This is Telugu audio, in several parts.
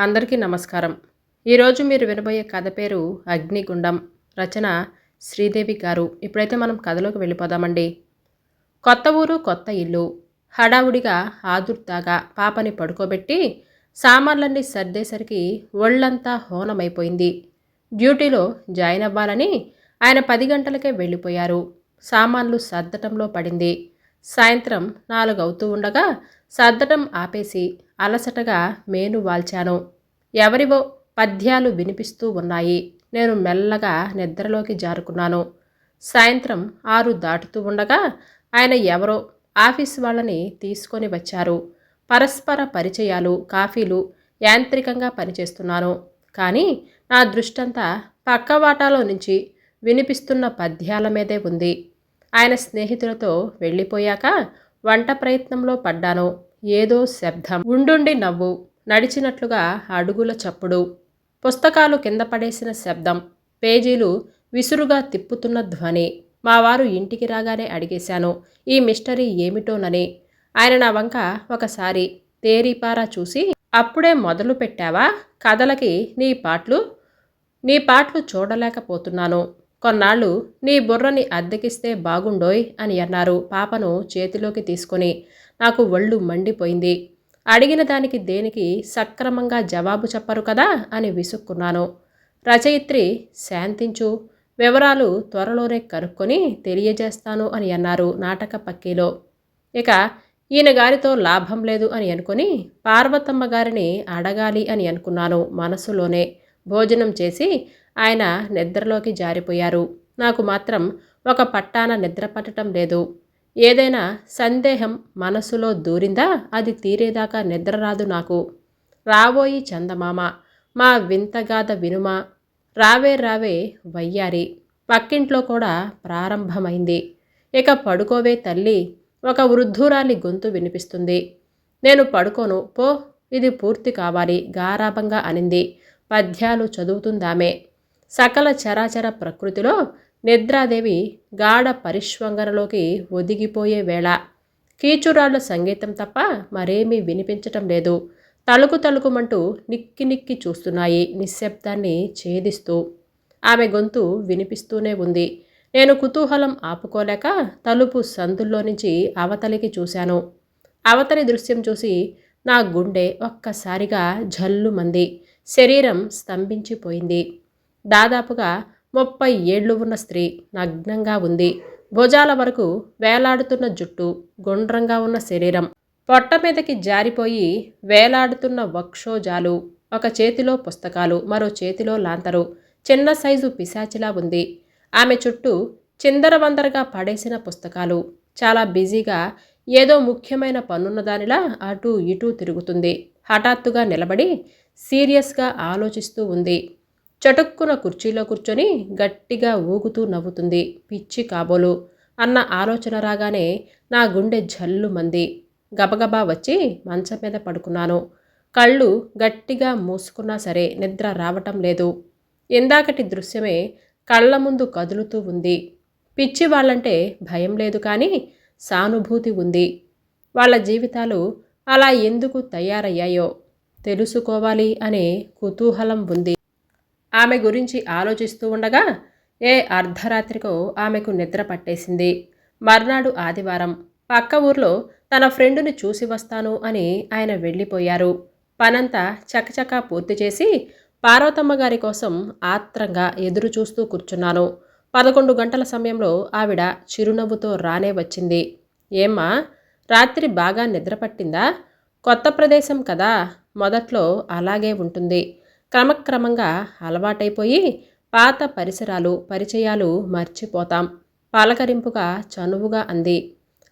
అందరికీ నమస్కారం. ఈరోజు మీరు వినబోయే కథ పేరు అగ్నిగుండం. రచన శ్రీదేవి గారు. ఇప్పుడైతే మనం కథలోకి వెళ్ళిపోదామండి. కొత్త ఊరు కొత్త ఇల్లు. హడావుడిగా ఆదుర్దాగా పాపని పడుకోబెట్టి సామాన్లన్నీ సర్దేసరికి ఒళ్ళంతా హోనమైపోయింది. డ్యూటీలో జాయిన్ అవ్వాలని ఆయన పది గంటలకే వెళ్ళిపోయారు. సామాన్లు సర్దటంలో పడింది. సాయంత్రం నాలుగు అవుతూ ఉండగా సర్దటం ఆపేసి అలసటగా మేను వాల్చాను. ఎవరివో పద్యాలు వినిపిస్తూ ఉన్నాయి. నేను మెల్లగా నిద్రలోకి జారుకున్నాను. సాయంత్రం ఆరు దాటుతూ ఉండగా ఆయన ఎవరో ఆఫీస్ వాళ్ళని తీసుకొని వచ్చారు. పరస్పర పరిచయాలు కాఫీలు యాంత్రికంగా పనిచేస్తున్నాను. కానీ నా దృష్టంతా పక్కవాటాలో నుంచి వినిపిస్తున్న పద్యాల మీదే ఉంది. ఆయన స్నేహితులతో వెళ్ళిపోయాక వంట ప్రయత్నంలో పడ్డాను ఏదో శబ్దం. ఉండుండి నవ్వు. నడిచినట్లుగా అడుగుల చప్పుడు. పుస్తకాలు కింద పడేసిన శబ్దం. పేజీలు విసురుగా తిప్పుతున్న ధ్వని. మా వారు ఇంటికి రాగానే అడిగేశాను ఈ మిస్టరీ ఏమిటోనని? ఆయన నా వంక ఒకసారి తేరీపారా చూసి అప్పుడే మొదలు పెట్టావా కథలకి నీ పాటలు నీ పాటలు చూడలేకపోతున్నాను. కొన్నాళ్ళు నీ బుర్రని అద్దెకిస్తే బాగుండోయ్ అని అన్నారు పాపను చేతిలోకి తీసుకొని. నాకు ఒళ్ళు మండిపోయింది. అడిగిన దానికి దేనికి సక్రమంగా జవాబు చెప్పరు కదా అని విసుక్కున్నాను. రచయిత్రి శాంతించు. వివరాలు త్వరలోనే కనుక్కొని తెలియజేస్తాను అని అన్నారు నాటక పక్కీలో. ఇక ఈయన గారితో లాభం లేదు అని అనుకుని పార్వతమ్మ గారిని అడగాలి అని అనుకున్నాను మనసులోనే. భోజనం చేసి ఆయన నిద్రలోకి జారిపోయారు. నాకు మాత్రం ఒక పట్టాన నిద్ర పట్టడం లేదు. ఏదైనా సందేహం మనసులో దూరిందా? అది తీరేదాకా నిద్ర రాదు నాకు. రాబోయి చందమామ మా వింతగాథ వినుమా. రావే రావే వయ్యారి. పక్కింట్లో కూడా ప్రారంభమైంది. ఇక పడుకోవే తల్లి ఒక వృద్ధురాలి గొంతు వినిపిస్తుంది. నేను పడుకోను పో. ఇది పూర్తి కావాలి గారాభంగా అనింది. పద్యాలు చదువుతుందామే. సకల చరాచర ప్రకృతిలో నిద్రాదేవి గాఢ పరిష్వంగనలోకి ఒదిగిపోయే వేళ. కీచురాళ్ళ సంగీతం తప్ప మరేమీ వినిపించటం లేదు. తలుకు తలుకుమంటూ నిక్కి నిక్కి చూస్తున్నాయి నిశ్శబ్దాన్ని ఛేదిస్తూ. ఆమె గొంతు వినిపిస్తూనే ఉంది. నేను కుతూహలం ఆపుకోలేక తలుపు సందుల్లో నుంచి అవతలికి చూశాను. అవతలి దృశ్యం చూసి నా గుండె ఒక్కసారిగా జల్లుమంది. శరీరం స్తంభించిపోయింది. దాదాపుగా ముప్పై ఏళ్ళు ఉన్న స్త్రీ నగ్నంగా ఉంది. భుజాల వరకు వేలాడుతున్న జుట్టు గుండ్రంగా ఉన్న శరీరం. పొట్ట మీదకి జారిపోయి వేలాడుతున్న వక్షోజాలు ఒక చేతిలో పుస్తకాలు మరో చేతిలో లాంతరు. చిన్న సైజు పిశాచిలా ఉంది. ఆమె చుట్టూ చిందరవందరగా పడేసిన పుస్తకాలు. చాలా బిజీగా ఏదో ముఖ్యమైన పనున్న దానిలా అటూ ఇటూ తిరుగుతుంది. హఠాత్తుగా నిలబడి సీరియస్గా ఆలోచిస్తూ ఉంది. చటుక్కున కుర్చీలో కూర్చొని గట్టిగా ఊగుతూ నవ్వుతుంది. పిచ్చి కాబోలు. అన్న ఆలోచన రాగానే నా గుండె జల్లు మంది గబగబా వచ్చి మంచం మీద పడుకున్నాను. కళ్ళు గట్టిగా మూసుకున్నా సరే నిద్ర రావటం లేదు. ఇందాకటి దృశ్యమే కళ్ళ ముందు కదులుతూ ఉంది. పిచ్చి వాళ్ళంటే భయం లేదు కానీ సానుభూతి ఉంది. వాళ్ళ జీవితాలు అలా ఎందుకు తయారయ్యాయో తెలుసుకోవాలి అనే కుతూహలం ఉంది. ఆమె గురించి ఆలోచిస్తూ ఉండగా ఏ అర్ధరాత్రికో ఆమెకు నిద్ర పట్టేసింది. మర్నాడు ఆదివారం పక్క ఊర్లో తన ఫ్రెండుని చూసి వస్తాను అని ఆయన వెళ్ళిపోయారు. పనంతా చకచకా పూర్తి చేసి పార్వతమ్మ గారి కోసం ఆత్రంగా ఎదురు చూస్తూ కూర్చున్నాను. పదకొండు గంటల సమయంలో ఆవిడ చిరునవ్వుతో రానే వచ్చింది. ఏమ్మా రాత్రి బాగా నిద్ర పట్టిందా? కొత్త ప్రదేశం కదా మొదట్లో అలాగే ఉంటుంది. క్రమక్రమంగా అలవాటైపోయి పాత పరిసరాలు పరిచయాలు మర్చిపోతాం. పలకరింపుగా చనువుగా అంది.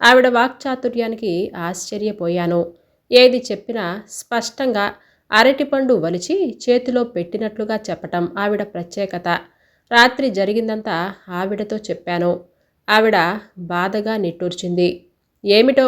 ఆవిడ వాక్చాతుర్యానికి ఆశ్చర్యపోయాను. ఏది చెప్పినా స్పష్టంగా అరటిపండు వలిచి చేతిలో పెట్టినట్లుగా చెప్పటం ఆవిడ ప్రత్యేకత. రాత్రి జరిగిందంతా ఆవిడతో చెప్పాను. ఆవిడ బాధగా నిట్టూర్చింది. ఏమిటో?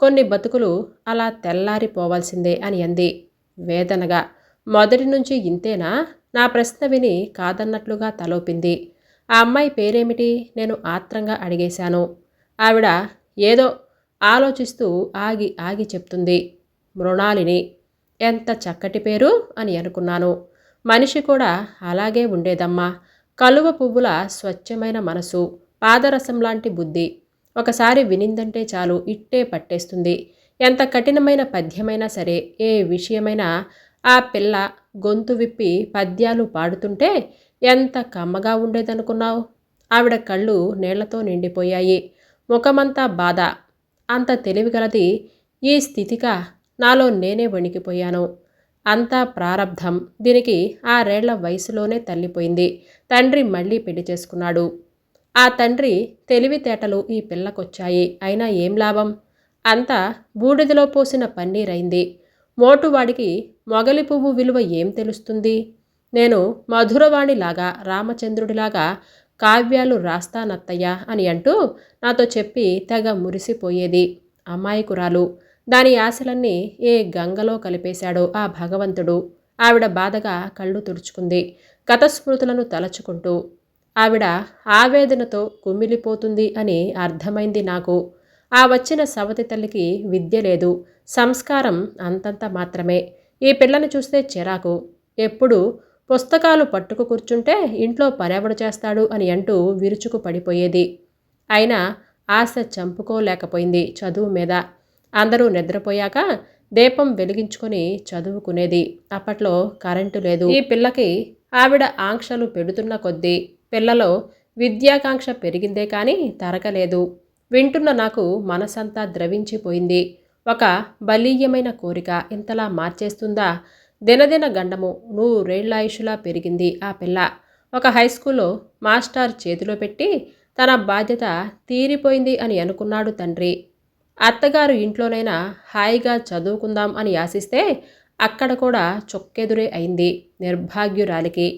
కొన్ని బతుకులు అలా తెల్లారిపోవాల్సిందే అని అంది. వేదనగా మొదటి నుంచి ఇంతేనా? నా ప్రశ్న విని కాదన్నట్లుగా తలోపింది. ఆ అమ్మాయి పేరేమిటి? నేను ఆత్రంగా అడిగేశాను. ఆవిడ ఏదో ఆలోచిస్తూ ఆగి ఆగి చెప్తుంది. మృణాలిని. ఎంత చక్కటి పేరు అని అనుకున్నాను. మనిషి కూడా అలాగే ఉండేదమ్మా. కలువ పువ్వుల స్వచ్ఛమైన మనసు పాదరసం లాంటి బుద్ధి. ఒకసారి వినిందంటే చాలు ఇట్టే పట్టేస్తుంది. ఎంత కఠినమైన పద్యమైనా సరే ఏ విషయమైనా ఆ పిల్ల గొంతు విప్పి పద్యాలు పాడుతుంటే ఎంత కమ్మగా ఉండేదనుకున్నావు? ఆవిడ కళ్ళు నీళ్ళతో నిండిపోయాయి. ముఖమంతా బాధ. అంత తెలివిగలది ఈ స్థితిగా నాలో నేనే వణికిపోయాను. అంతా ప్రారబ్ధం దీనికి ఆరేళ్ళ వయసులోనే తల్లిపోయింది. తండ్రి మళ్ళీ పెళ్ళి చేసుకున్నాడు. ఆ తండ్రి తెలివితేటలు ఈ పిల్లకొచ్చాయి. అయినా ఏం లాభం? అంతా బూడిదలో పోసిన పన్నీరైంది. మోటువాడికి మొగలి పువ్వు విలువ ఏం తెలుస్తుంది? నేను మధురవాణిలాగా రామచంద్రుడిలాగా కావ్యాలు రాస్తానత్తయ్య అని అంటూ నాతో చెప్పి తెగ మురిసిపోయేది అమ్మాయికురాలు దాని ఆశలన్నీ ఏ గంగలో కలిపేశాడో ఆ భగవంతుడు. ఆవిడ బాధగా కళ్ళు తుడుచుకుంది. గత స్మృతులను తలచుకుంటూ ఆవిడ ఆవేదనతో కుమిలిపోతుంది అని అర్థమైంది నాకు. ఆ వచ్చిన సవతి తల్లికి విద్య లేదు. సంస్కారం అంతంత మాత్రమే. ఈ పిల్లని చూస్తే చిరాకు. ఎప్పుడు? పుస్తకాలు పట్టుకు కూర్చుంటే ఇంట్లో పనెవడు చేస్తాడు అని అంటూ విరుచుకు పడిపోయేది. అయినా ఆశ చంపుకోలేకపోయింది చదువు మీద. అందరూ నిద్రపోయాక దీపం వెలిగించుకొని చదువుకునేది. అప్పట్లో కరెంటు లేదు. ఈ పిల్లకి ఆవిడ ఆంక్షలు పెడుతున్న కొద్దీ పిల్లలో విద్యాకాంక్ష పెరిగిందే కానీ తరగలేదు. వింటున్న నాకు మనసంతా ద్రవించిపోయింది. ఒక బలీయమైన కోరిక ఇంతలా మార్చేస్తుందా? దినదిన గండము నూరేళ్ళాయుషులా పెరిగింది ఆ పిల్ల. ఒక హై స్కూల్లో మాస్టర్ చేతిలో పెట్టి తన బాధ్యత తీరిపోయింది అని అనుకున్నాడు తండ్రి. అత్తగారు ఇంట్లోనైనా హాయిగా చదువుకుందాం అని ఆశిస్తే అక్కడ కూడా చొక్కెదురే అయింది నిర్భాగ్యురాలికి.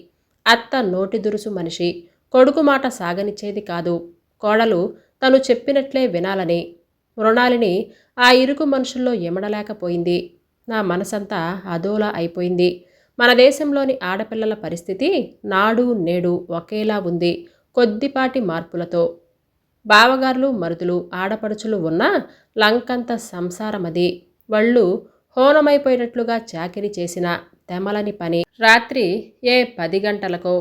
అత్త నోటి దురుసు మనిషి. కొడుకు మాట సాగనిచ్చేది కాదు. కోడలు తను చెప్పినట్లే వినాలని. మృణాలిని ఆ ఇరుకు మనుషుల్లో ఎమడలేకపోయింది నా మనసంతా అదోలా అయిపోయింది. మన దేశంలోని ఆడపిల్లల పరిస్థితి నాడు నేడు ఒకేలా ఉంది కొద్దిపాటి మార్పులతో. బావగారులు మరుదులు ఆడపడుచులు ఉన్న లంకంత సంసారమది. వళ్ళు హోనమైపోయినట్లుగా చాకిరి చేసిన తెమలని పని. రాత్రి ఏ పది గంటలకో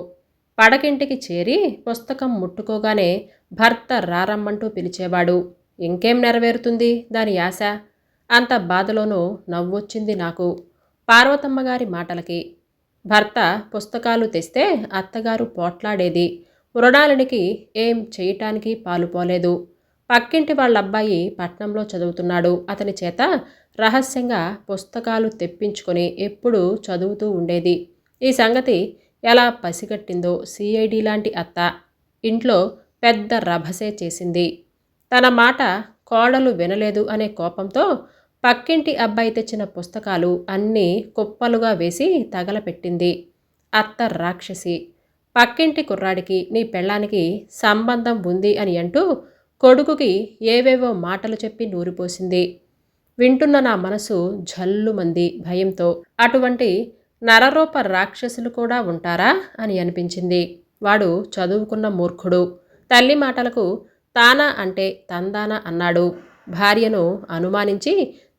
పడకింటికి చేరి పుస్తకం ముట్టుకోగానే భర్త రారమ్మంటూ పిలిచేవాడు. ఇంకేం నెరవేరుతుంది? దాని ఆశ? అంత బాధలోనూ నవ్వొచ్చింది నాకు. పార్వతమ్మ గారి మాటలకి. భర్త పుస్తకాలు తెస్తే అత్తగారు పోట్లాడేది. మృణాలినికి ఏం చేయటానికి పాలుపోలేదు పక్కింటి వాళ్ళ అబ్బాయి పట్నంలో చదువుతున్నాడు. అతని చేత రహస్యంగా పుస్తకాలు తెప్పించుకొని ఎప్పుడూ చదువుతూ ఉండేది. ఈ సంగతి ఎలా పసిగట్టిందో సిఐడి లాంటి అత్త. ఇంట్లో పెద్ద రభసే చేసింది. తన మాట కోడలు వినలేదు అనే కోపంతో పక్కింటి అబ్బాయి తెచ్చిన పుస్తకాలు అన్నీ కుప్పలుగా వేసి తగలపెట్టింది. అత్త రాక్షసి పక్కింటి కుర్రాడికి నీ పెళ్ళానికి సంబంధం ఉంది అని అంటూ కొడుకుకి ఏవేవో మాటలు చెప్పి నూరిపోసింది. వింటున్న నా మనసు జల్లుమంది భయంతో. అటువంటి నరరూప రాక్షసులు కూడా ఉంటారా అని అనిపించింది. వాడు చదువుకున్న మూర్ఖుడు. తల్లి మాటలకు తానా అంటే తందానా అన్నాడు. భార్యను అనుమానించి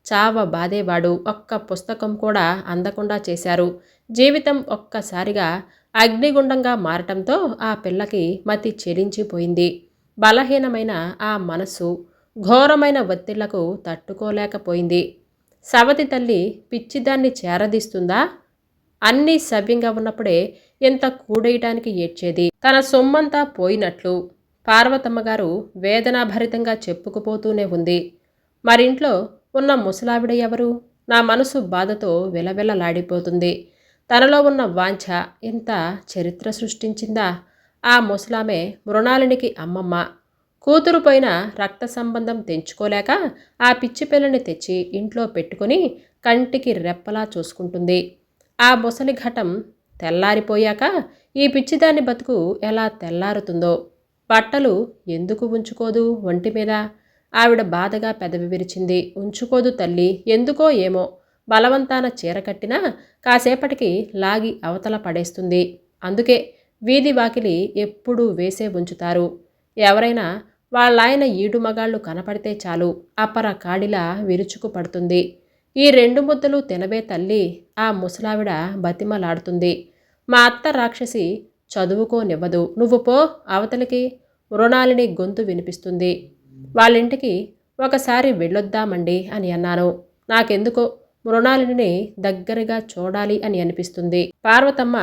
చావ బాధేవాడు. ఒక్క పుస్తకం కూడా అందకుండా చేశారు. జీవితం ఒక్కసారిగా అగ్నిగుండంగా మారటంతో ఆ పిల్లకి మతి చెలించిపోయింది. బలహీనమైన ఆ మనస్సు ఘోరమైన ఒత్తిళ్ళకు తట్టుకోలేకపోయింది. సవతి తల్లి పిచ్చిదాన్ని చేరదీస్తుందా? అన్నీ సవ్యంగా ఉన్నప్పుడే ఇంత కూడేయటానికి ఏడ్చేది? తన సొమ్మంతా పోయినట్లు పార్వతమ్మ గారు వేదనాభరితంగా చెప్పుకుపోతూనే ఉంది. మరింట్లో ఉన్న ముసలావిడ ఎవరు? నా మనసు బాధతో విలవిలలాడిపోతుంది. తనలో ఉన్న వాంఛ ఇంత చరిత్ర సృష్టించిందా? ఆ ముసలామె మృణాలినికి అమ్మమ్మ. కూతురు పైన రక్త సంబంధం తెంచుకోలేక ఆ పిచ్చి పిల్లని తెచ్చి ఇంట్లో పెట్టుకుని కంటికి రెప్పలా చూసుకుంటుంది. ఆ ముసలి ఘటం తెల్లారిపోయాక ఈ పిచ్చిదాని బతుకు ఎలా తెల్లారుతుందో? బట్టలు ఎందుకు ఉంచుకోదు ఒంటి మీద? ఆవిడ బాధగా పెదవి విరిచింది. ఉంచుకోదు తల్లి ఎందుకో ఏమో. బలవంతాన చీర కట్టినా కాసేపటికి లాగి అవతల పడేస్తుంది. అందుకే వీధి వాకిలి ఎప్పుడూ వేసే ఉంచుతారు. ఎవరైనా వాళ్ళాయన ఈడు మగాళ్ళు కనపడితే చాలు అపర కాడిలా విరుచుకు పడుతుంది. ఈ రెండు ముద్దలు తినబే తల్లి ఆ ముసలావిడ బతిమలాడుతుంది. మా అత్త రాక్షసి చదువుకోనివ్వదు. నువ్వు పో అవతలికి. మృణాలిని గొంతు వినిపిస్తుంది. వాళ్ళింటికి ఒకసారి వెళ్ళొద్దామండి అని అన్నాను. నాకెందుకో మృణాలిని దగ్గరగా చూడాలి అని అనిపిస్తుంది. పార్వతమ్మ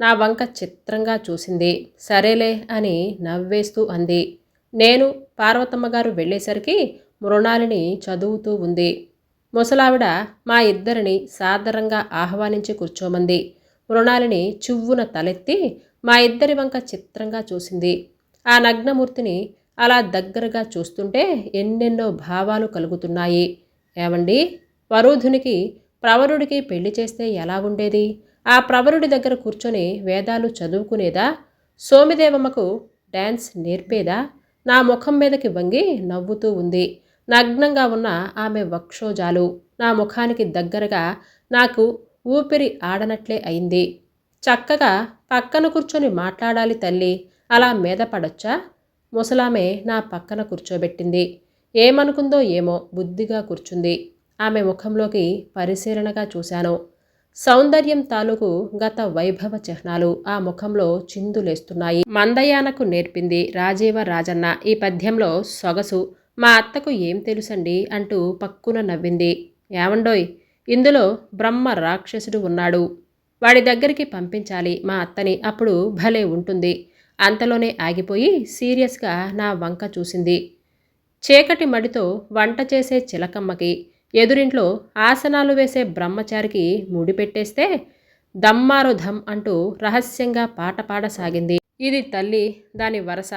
నా వంక చిత్రంగా చూసింది. సరేలే అని నవ్వేస్తూ అంది. నేను పార్వతమ్మ గారు వెళ్ళేసరికి మృణాలిని చదువుతూ ఉంది. ముసలావిడ మా ఇద్దరిని సాదరంగా ఆహ్వానించి కూర్చోమంది. మృణాలిని చువ్వున తలెత్తి మా ఇద్దరి వంక చిత్రంగా చూసింది. ఆ నగ్నమూర్తిని అలా దగ్గరగా చూస్తుంటే ఎన్నెన్నో భావాలు కలుగుతున్నాయి. ఏమండి? వరుధునికి ప్రవరుడికి పెళ్ళి చేస్తే ఎలా ఉండేది? ఆ ప్రవరుడి దగ్గర కూర్చొని వేదాలు చదువుకునేదా? సోమిదేవమ్మకు డ్యాన్స్ నేర్పేదా? నా ముఖం మీదకి వంగి నవ్వుతూ ఉంది. నగ్నంగా ఉన్న ఆమె వక్షోజాలు. నా ముఖానికి దగ్గరగా నాకు ఊపిరి ఆడనట్లే అయింది. చక్కగా పక్కన కూర్చొని మాట్లాడాలి తల్లి. అలా మీద పడొచ్చా? ముసలామె నా పక్కన కూర్చోబెట్టింది. ఏమనుకుందో ఏమో బుద్ధిగా కూర్చుంది. ఆమె ముఖంలోకి పరిశీలనగా చూశాను. సౌందర్యం తాలూకు గత వైభవ చిహ్నాలు ఆ ముఖంలో చిందులేస్తున్నాయి. మందయానకు నేర్పింది రాజీవ రాజన్న. ఈ పద్యంలో సొగసు. మా అత్తకు ఏం తెలుసండి అంటూ పక్కున నవ్వింది. ఏమండోయ్? ఇందులో బ్రహ్మ రాక్షసుడు ఉన్నాడు. వాడి దగ్గరికి పంపించాలి మా అత్తని. అప్పుడు భలే ఉంటుంది. అంతలోనే ఆగిపోయి సీరియస్గా నా వంక చూసింది. చీకటి మడితో వంట చేసే చిలకమ్మకి ఎదురింట్లో ఆసనాలు వేసే బ్రహ్మచారికి ముడిపెట్టేస్తే దమ్మారు ధమ్ అంటూ రహస్యంగా పాట పాడసాగింది. ఇది తల్లి దాని వరస.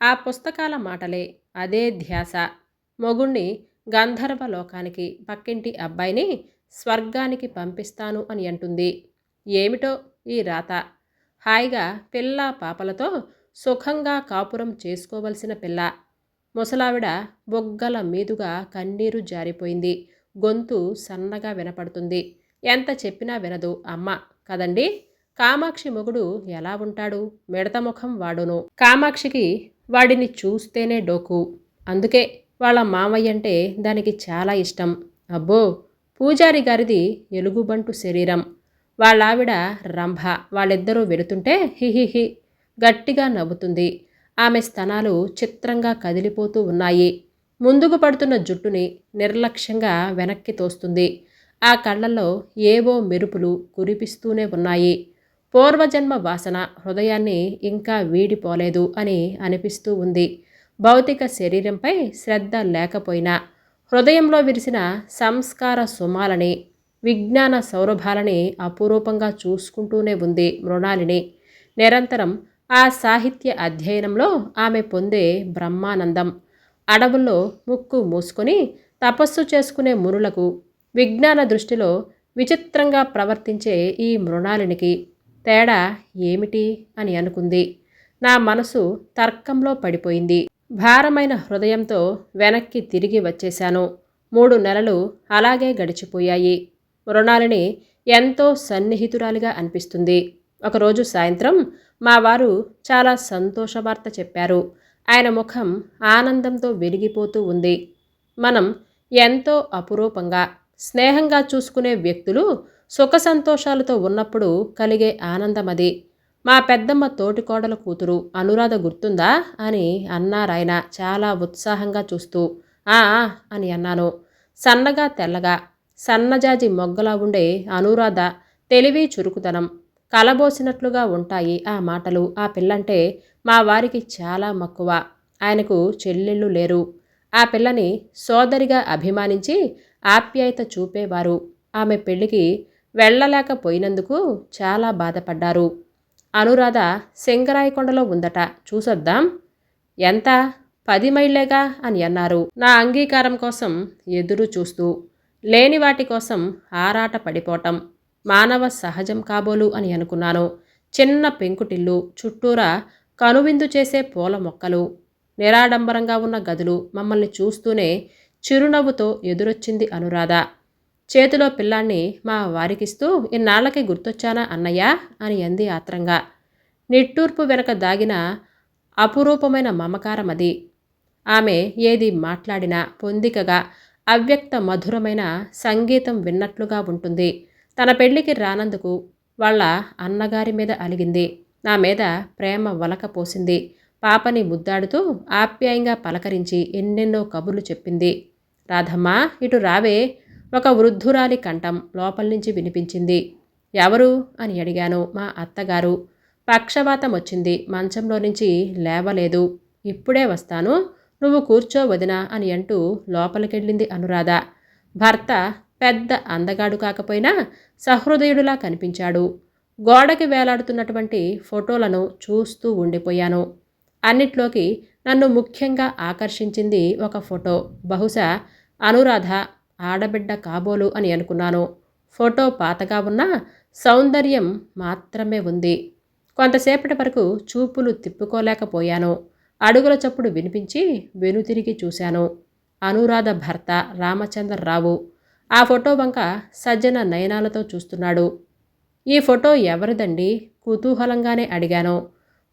ఆ పుస్తకాల మాటలే అదే ధ్యాస. మొగుణ్ణి గంధర్వ లోకానికి పక్కింటి అబ్బాయిని స్వర్గానికి పంపిస్తాను అని అంటుంది. ఏమిటో ఈ రాత. హాయిగా పిల్ల పాపలతో సుఖంగా కాపురం చేసుకోవలసిన పిల్ల. ముసలావిడ బొగ్గల మీదుగా కన్నీరు జారిపోయింది. గొంతు సన్నగా వినపడుతుంది. ఎంత చెప్పినా వినదు అమ్మ. కదండి? కామాక్షి మొగుడు ఎలా ఉంటాడు? మిడత ముఖం వాడును. కామాక్షికి వాడిని చూస్తేనే డోకు. అందుకే వాళ్ళ మామయ్య అంటే దానికి చాలా ఇష్టం. అబ్బో! పూజారి గారిది ఎలుగుబంటు శరీరం. వాళ్ళావిడ రంభ. వాళ్ళిద్దరూ వెళుతుంటే హిహిహి గట్టిగా నవ్వుతుంది. ఆమె స్తనాలు చిత్రంగా కదిలిపోతూ ఉన్నాయి. ముందుకు పడుతున్న జుట్టుని నిర్లక్ష్యంగా వెనక్కి తోస్తుంది. ఆ కళ్ళల్లో ఏవో మెరుపులు కురిపిస్తూనే ఉన్నాయి. పూర్వజన్మ వాసన హృదయాన్ని ఇంకా వీడిపోలేదు అని అనిపిస్తూ ఉంది. భౌతిక శరీరంపై శ్రద్ధ లేకపోయినా హృదయంలో విరిసిన సంస్కార సుమాలని విజ్ఞాన సౌరభాలని అపురూపంగా చూసుకుంటూనే ఉంది మృణాలిని. నిరంతరం ఆ సాహిత్య అధ్యయనంలో ఆమె పొందే బ్రహ్మానందం. అడవుల్లో ముక్కు మూసుకొని తపస్సు చేసుకునే మునులకు విజ్ఞాన దృష్టిలో విచిత్రంగా ప్రవర్తించే ఈ మృణాలినికి తేడా ఏమిటి అని అనుకుంది. నా మనసు తర్కంలో పడిపోయింది. భారమైన హృదయంతో వెనక్కి తిరిగి వచ్చేశాను. మూడు నెలలు అలాగే గడిచిపోయాయి. మృణాలిని ఎంతో సన్నిహితురాలిగా అనిపిస్తుంది. ఒకరోజు సాయంత్రం మా వారు చాలా సంతోషవార్త చెప్పారు. ఆయన ముఖం ఆనందంతో వెలిగిపోతూ ఉంది. మనం ఎంతో అపురూపంగా స్నేహంగా చూసుకునే వ్యక్తులు సుఖ సంతోషాలతో ఉన్నప్పుడు కలిగే ఆనందం అది. మా పెద్దమ్మ తోటికోడల కూతురు అనురాధ గుర్తుందా? అని అన్నారాయన చాలా ఉత్సాహంగా చూస్తూ ఆ అని అన్నాను. సన్నగా తెల్లగా సన్నజాజి మొగ్గలా ఉండే అనురాధ తెలివి చురుకుతనం. కలబోసినట్లుగా ఉంటాయి ఆ మాటలు. ఆ పిల్లంటే మా వారికి చాలా మక్కువ. ఆయనకు చెల్లెళ్ళు లేరు. ఆ పిల్లని సోదరిగా అభిమానించి ఆప్యాయత చూపేవారు. ఆమె పెళ్ళికి వెళ్ళలేకపోయినందుకు చాలా బాధపడ్డారు. అనురాధ సింగరాయకొండలో ఉందట. చూసొద్దాం. ఎంత? పది మైళ్ళేగా అని అన్నారు. నా అంగీకారం కోసం ఎదురు చూస్తూ లేని వాటి కోసం ఆరాట పడిపోవటం మానవ సహజం కాబోలు అని అనుకున్నాను. చిన్న పెంకుటిల్లు చుట్టూరా కనువిందు చేసే పూల మొక్కలు నిరాడంబరంగా ఉన్న గదులు మమ్మల్ని చూస్తూనే చిరునవ్వుతో ఎదురొచ్చింది అనురాధ. చేతిలో పిల్లాన్ని మా వారికిస్తూ ఇన్నాళ్ళకి గుర్తొచ్చానా అన్నయ్యా? అని అంది ఆత్రంగా. నిట్టూర్పు వెనక దాగిన అపురూపమైన మమకారం అది ఆమె ఏది మాట్లాడినా పొందికగా అవ్యక్త మధురమైన సంగీతం విన్నట్లుగా ఉంటుంది. తన పెళ్ళికి రానందుకు వాళ్ళ అన్నగారి మీద అలిగింది. నా మీద ప్రేమ వలక పోసింది. పాపని ముద్దాడుతూ ఆప్యాయంగా పలకరించి ఎన్నెన్నో కబుర్లు చెప్పింది. రాధమ్మ ఇటు రావే ఒక వృద్ధురాలి కంఠం లోపల నుంచి వినిపించింది. ఎవరు? అని అడిగాను మా అత్తగారు. పక్షవాతం వచ్చింది. మంచంలో నుంచి లేవలేదు. ఇప్పుడే వస్తాను. నువ్వు కూర్చో వదినా అని అంటూ లోపలికెళ్ళింది అనురాధ. భర్త పెద్ద అందగాడు కాకపోయినా సహృదయుడులా కనిపించాడు. గోడకి వేలాడుతున్నటువంటి ఫోటోలను చూస్తూ ఉండిపోయాను. అన్నిట్లోకి నన్ను ముఖ్యంగా ఆకర్షించింది ఒక ఫోటో. బహుశా అనురాధ ఆడబిడ్డ కాబోలు అని అనుకున్నాను. ఫోటో పాతగా ఉన్న సౌందర్యం మాత్రమే ఉంది. కొంతసేపటి వరకు చూపులు తిప్పుకోలేకపోయాను. అడుగుల చప్పుడు వినిపించి వెనుతిరిగి చూశాను. అనురాధ భర్త రామచంద్రరావు. ఆ ఫోటో వంక సజ్జన నయనాలతో చూస్తున్నాడు. ఈ ఫోటో ఎవరిదండి? కుతూహలంగానే అడిగాను.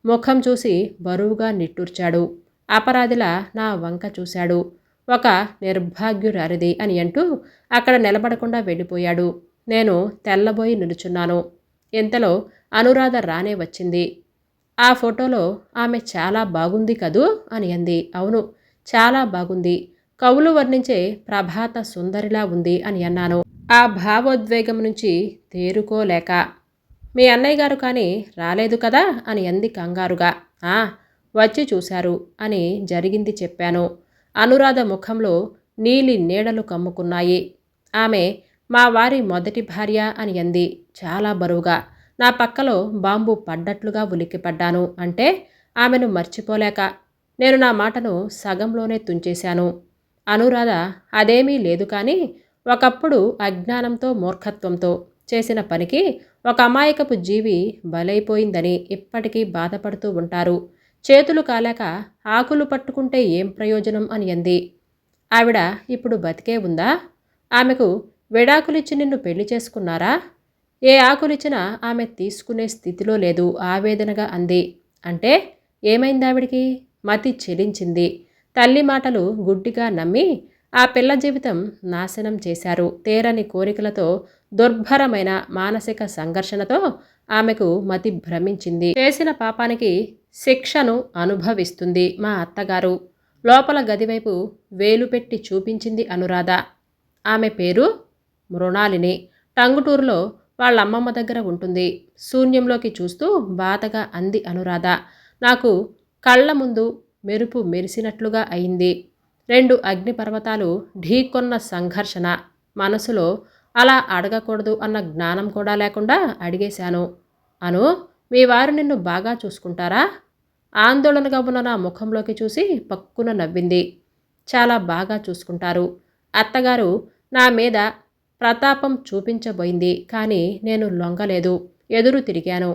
ముఖం చూసి బరువుగా నిట్టూర్చాడు. అపరాధిలా నా వంక చూశాడు. ఒక నిర్భాగ్యురారిది అని అంటూ అక్కడ నిలబడకుండా వెళ్ళిపోయాడు. నేను తెల్లబోయి నిలుచున్నాను. ఇంతలో అనురాధ రానే వచ్చింది. ఆ ఫోటోలో ఆమె చాలా బాగుంది కదూ? అని అంది. అవును చాలా బాగుంది. కవులు వర్ణించే ప్రభాత సుందరిలా ఉంది అని అన్నాను. ఆ భావోద్వేగం నుంచి తేరుకోలేక. మీ అన్నయ్య గారు కానీ రాలేదు కదా? అని అంది కంగారుగా. ఆ వచ్చి చూశారు అని జరిగింది చెప్పాను. అనురాధ ముఖంలో నీలి నీడలు కమ్ముకున్నాయి. ఆమె మా వారి మొదటి భార్య అని అంది. చాలా బరువుగా. నా పక్కలో బాంబు పడ్డట్లుగా ఉలిక్కిపడ్డాను అంటే ఆమెను మర్చిపోలేక నేను నా మాటను సగంలోనే తుంచేశాను. అనురాధ అదేమీ లేదు కానీ ఒకప్పుడు అజ్ఞానంతో మూర్ఖత్వంతో చేసిన పనికి ఒక అమాయకపు జీవి బలైపోయిందని ఇప్పటికీ బాధపడుతూ ఉంటారు. చేతులు కాలేక ఆకులు పట్టుకుంటే ఏం ప్రయోజనం? అని అంది. ఆవిడ ఇప్పుడు బతికే ఉందా? ఆమెకు విడాకులిచ్చి నిన్ను పెళ్ళి చేసుకున్నారా? ఏ ఆకులిచ్చినా ఆమె తీసుకునే స్థితిలో లేదు. ఆవేదనగా అంది. అంటే ఏమైంది ఆవిడికి? మతి చెలించింది. తల్లి మాటలు గుడ్డిగా నమ్మి ఆ పిల్ల జీవితం నాశనం చేశారు. తేరని కోరికలతో దుర్భరమైన మానసిక సంఘర్షణతో ఆమెకు మతి భ్రమించింది. చేసిన పాపానికి శిక్షను అనుభవిస్తుంది మా అత్తగారు. లోపల గదివైపు వేలు పెట్టి చూపించింది అనురాధ. ఆమె పేరు మృణాలిని. టంగుటూరులో వాళ్ళ అమ్మమ్మ దగ్గర ఉంటుంది. శూన్యంలోకి చూస్తూ బాధగా అంది అనురాధ. నాకు కళ్ళ ముందు మెరుపు మెరిసినట్లుగా అయింది. రెండు అగ్నిపర్వతాలు ఢీకొన్న సంఘర్షణ. మనసులో అలా అడగకూడదు అన్న జ్ఞానం కూడా లేకుండా అడిగేశాను. అను మీ వారు నిన్ను బాగా చూసుకుంటారా? ఆందోళనగా ఉన్న నా ముఖంలోకి చూసి పక్కున నవ్వింది. చాలా బాగా చూసుకుంటారు. అత్తగారు నా మీద ప్రతాపం చూపించబోయింది కానీ నేను లొంగలేదు ఎదురు తిరిగాను.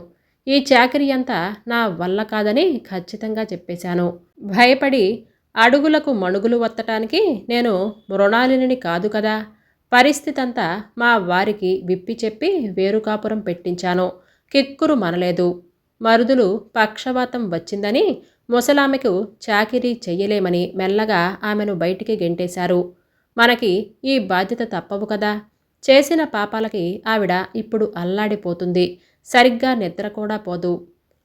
ఈ చాకరీ అంతా నా వల్ల కాదని ఖచ్చితంగా చెప్పేశాను. భయపడి అడుగులకు మణుగులు వత్తటానికి నేను మృణాలిని కాదు కదా. పరిస్థితి అంతా మా వారికి విప్పి చెప్పి వేరుకాపురం పెట్టించాను. కిక్కురు మనలేదు. మరుదులు పక్షవాతం వచ్చిందని ముసలామెకు చాకిరీ చెయ్యలేమని మెల్లగా ఆమెను బయటికి గెంటేశారు. మనకి ఈ బాధ్యత తప్పవు కదా. చేసిన పాపాలకి ఆవిడ ఇప్పుడు అల్లాడిపోతుంది. సరిగ్గా నిద్ర కూడా పోదు.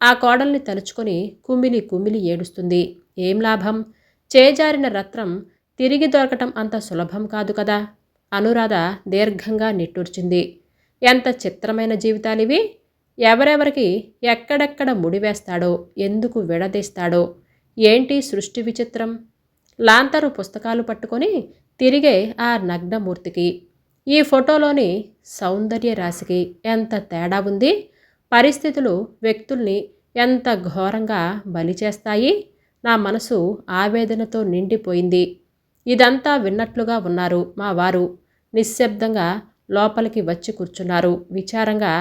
ఆ కోడల్ని తలుచుకొని కుమిలి కుమిలి ఏడుస్తుంది. ఏం లాభం? చేజారిన రత్నం తిరిగి దొరకటం అంత సులభం కాదు కదా? అనురాధ దీర్ఘంగా నిట్టూర్చింది. ఎంత చిత్రమైన జీవితాలివి! ఎవరెవరికి ఎక్కడెక్కడ ముడివేస్తాడో ఎందుకు విడదీస్తాడో! ఏంటి సృష్టి విచిత్రం? లాంతరు పుస్తకాలు పట్టుకొని తిరిగే ఆ నగ్నమూర్తికి ఈ ఫోటోలోని సౌందర్య రాశికి ఎంత తేడా ఉంది? పరిస్థితులు వ్యక్తుల్ని ఎంత ఘోరంగా బలి చేస్తాయి? నా మనసు ఆవేదనతో నిండిపోయింది. ఇదంతా విన్నట్లుగా ఉన్నారు మా వారు. నిశ్శబ్దంగా లోపలికి వచ్చి కూర్చున్నారు. విచారంగా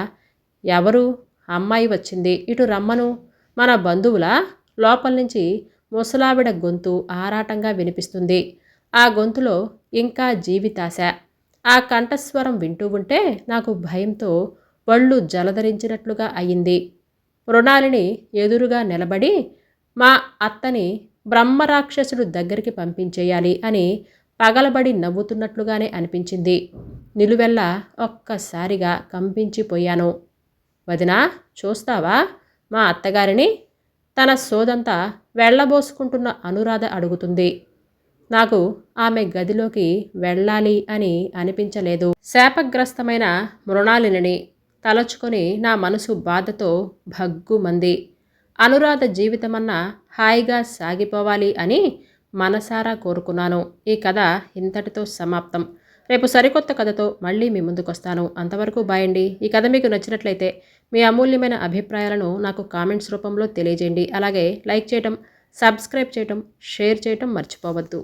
ఎవరు? అమ్మాయి వచ్చింది. ఇటు రమ్మను. మన బంధువుల? లోపల నుంచి ముసలావిడ గొంతు ఆరాటంగా వినిపిస్తుంది. ఆ గొంతులో ఇంకా జీవితాశ. ఆ కంఠస్వరం వింటూ ఉంటే నాకు భయంతో వళ్ళు జలధరించినట్లుగా అయింది. మృణాలిని ఎదురుగా నిలబడి మా అత్తని బ్రహ్మరాక్షసుడు దగ్గరికి పంపించేయాలి అని పగలబడి నవ్వుతున్నట్లుగానే అనిపించింది. నిలువెల్ల ఒక్కసారిగా కంపించిపోయాను. వదినా చూస్తావా? మా అత్తగారిని? తన సోదంతా వెళ్ళబోసుకుంటున్న అనురాధ అడుగుతుంది. నాకు ఆమె గదిలోకి వెళ్ళాలి అని అనిపించలేదు. శాపగ్రస్తమైన మృణాలిని తలచుకొని నా మనసు బాధతో భగ్గుమంది. అనురాధ జీవితమన్నా హాయిగా సాగిపోవాలి అని మనసారా కోరుకున్నాను. ఈ కథ ఇంతటితో సమాప్తం. రేపు సరికొత్త కథతో మళ్ళీ మీ ముందుకొస్తాను. అంతవరకు బాయండి ఈ కథ మీకు నచ్చినట్లయితే మీ అమూల్యమైన అభిప్రాయాలను నాకు కామెంట్స్ రూపంలో తెలియజేయండి. అలాగే లైక్ చేయటం సబ్స్క్రైబ్ చేయటం షేర్ చేయటం మర్చిపోవద్దు.